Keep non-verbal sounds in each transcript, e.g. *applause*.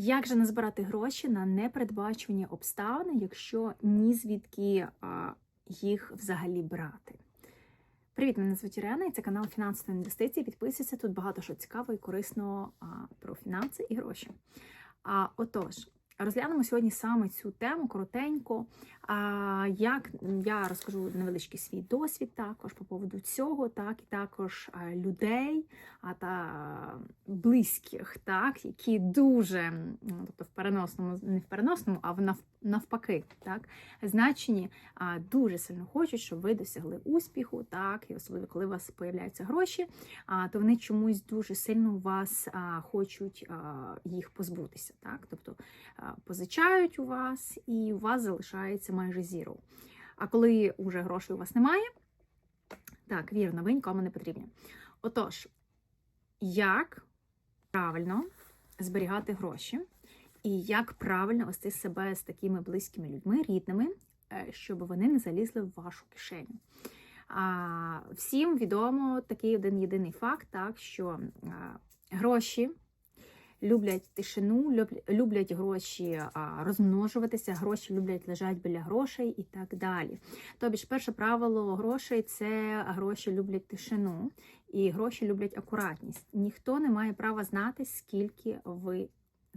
Як же назбирати гроші на непередбачувані обставини, якщо ні звідки їх взагалі брати? Привіт, мене звуть Ірена, і це канал Фінансові інвестиції. Підписуйся, тут багато що цікавого і корисного про фінанси і гроші. А, отож, розглянемо сьогодні саме цю тему коротенько. Як я розкажу невеличкий свій досвід також по поводу цього, так і також людей та близьких, так, які дуже, тобто в переносному, не в переносному, а в навпаки, так, значенні а, дуже сильно хочуть, щоб ви досягли успіху, так, і особливо коли у вас появляються гроші, то вони чомусь дуже сильно вас хочуть їх позбутися, так, тобто позичають у вас, і у вас залишається майже зіро. А коли вже грошей у вас немає, так, вірно, ви нікому не потрібні. Отож, як правильно зберігати гроші, і як правильно вести себе з такими близькими людьми, рідними, е, щоб вони не залізли в вашу кишеню. А, Всім відомо такий один єдиний факт, так, що а, гроші люблять тишину, люблять гроші а, розмножуватися, гроші люблять лежати біля грошей і так далі. Тобі ж перше правило грошей це гроші люблять тишину, і гроші люблять акуратність. Ніхто не має права знати, скільки ви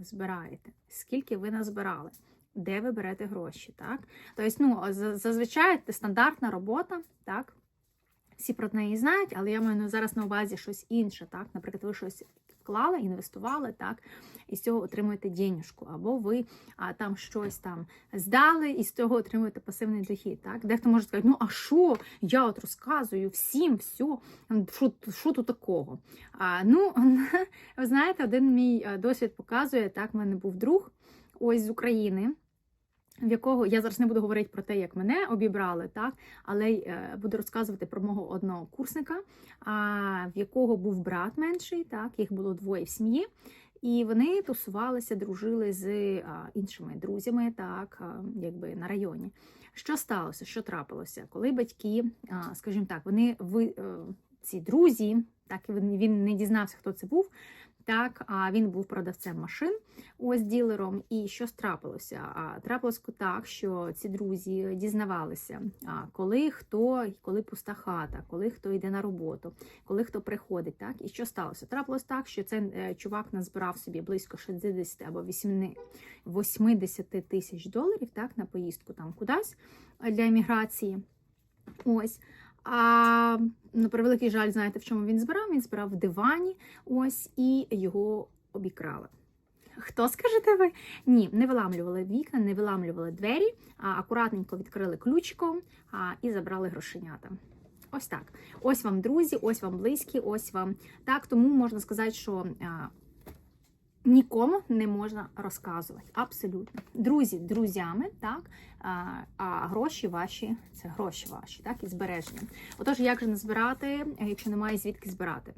збираєте, скільки ви назбирали. Де ви берете гроші, так? Тобто, ну, зазвичай це стандартна робота, так? Всі про неї знають, але я маю зараз на увазі щось інше, так? Наприклад, ви щось вклали, інвестували, так, і з цього отримуєте денежку, або ви а, там щось там здали, і з цього отримуєте пасивний дохід. Так? Дехто може сказати, ну а що? Я от розказую всім, все, що тут такого? А, ну, *laughs* ви знаєте, один мій досвід показує, так, в мене був друг ось з України. В якого я зараз не буду говорити про те, як мене обібрали, так але е, буду розказувати про мого одного курсника, а, в якого був брат менший, так їх було двоє в сім'ї, і вони тусувалися, дружили з а, іншими друзями, так а, якби на районі. Що сталося? Що трапилося? Коли батьки, скажімо так, вони ви е, ці друзі, так і він, він не дізнався, хто це був. Так, а він був продавцем машин, ось ділером. І що трапилося? Трапилось так, що ці друзі дізнавалися, коли хто, коли пуста хата, коли хто йде на роботу, коли хто приходить. Так, і що сталося? Трапилось так, що цей е, чувак назбирав собі близько 60 або 80 80 тисяч доларів так, на поїздку там кудись для еміграції. Ось. А на превеликий жаль, знаєте, в чому він збирав? Він збирав в дивані, ось і його обікрали. Хто скажете ви? Ні, не виламлювали вікна, не виламлювали двері, а акуратненько відкрили ключиком а, і забрали грошенята. Ось так. Ось вам друзі, ось вам близькі, ось вам так. Тому можна сказати, що нікому не можна розказувати. Абсолютно. Друзі, друзями, так, а, а гроші ваші це гроші ваші, так, і збереження. Отож, як же не збирати, якщо немає звідки збирати?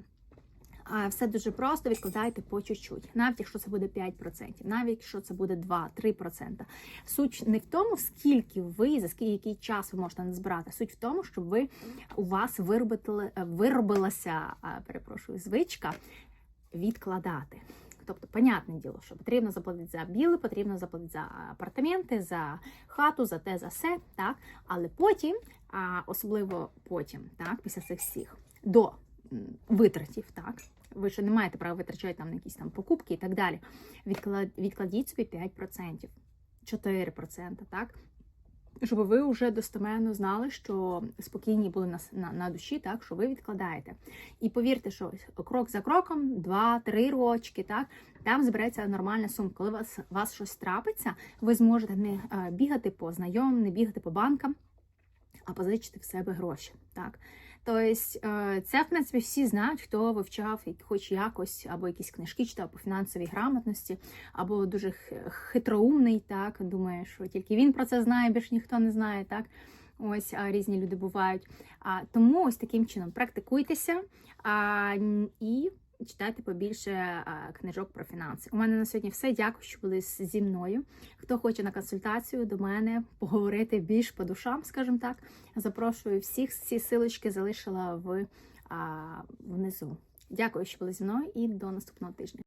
Все дуже просто, відкладайте по чуть-чуть. Навіть якщо це буде 5%, навіть якщо це буде 2-3%. Суть не в тому, скільки ви, за скільки який час ви можете назбирати. Суть в тому, щоб ви у вас виробили, виробилася, перепрошую, звичка відкладати. Тобто, понятне діло, що потрібно заплатити за біли, потрібно заплатити за апартаменти, за хату, за те, за все, так. Але потім, а особливо потім, так, після цих всіх, до витратів, так. Ви ще не маєте права витрачати там на якісь там покупки і так далі. Відклад, відкладіть собі 5%, 4%, так? Щоб ви вже достеменно знали, що спокійні були на, на, на душі, так, що ви відкладаєте. І повірте, що крок за кроком, 2-3 рочки, так, там збереться нормальна сума. Коли вас, вас щось трапиться, ви зможете не бігати по знайомим, не бігати по банкам, позичити в себе гроші. Так? Тобто е, це, в принципі, всі знають, хто вивчав хоч якось, або якісь книжки читав по фінансовій грамотності, або дуже хитроумний, так, думає, що тільки він про це знає, більш ніхто не знає, так. Ось різні люди бувають. А, тому ось таким чином практикуйтеся а, і читайте побільше книжок про фінанси. У мене на сьогодні все. Дякую, що були зі мною. Хто хоче на консультацію до мене поговорити більш по душам, скажімо так, запрошую всіх. Всі силочки залишила в, внизу. Дякую, що були зі мною, і до наступного тижня.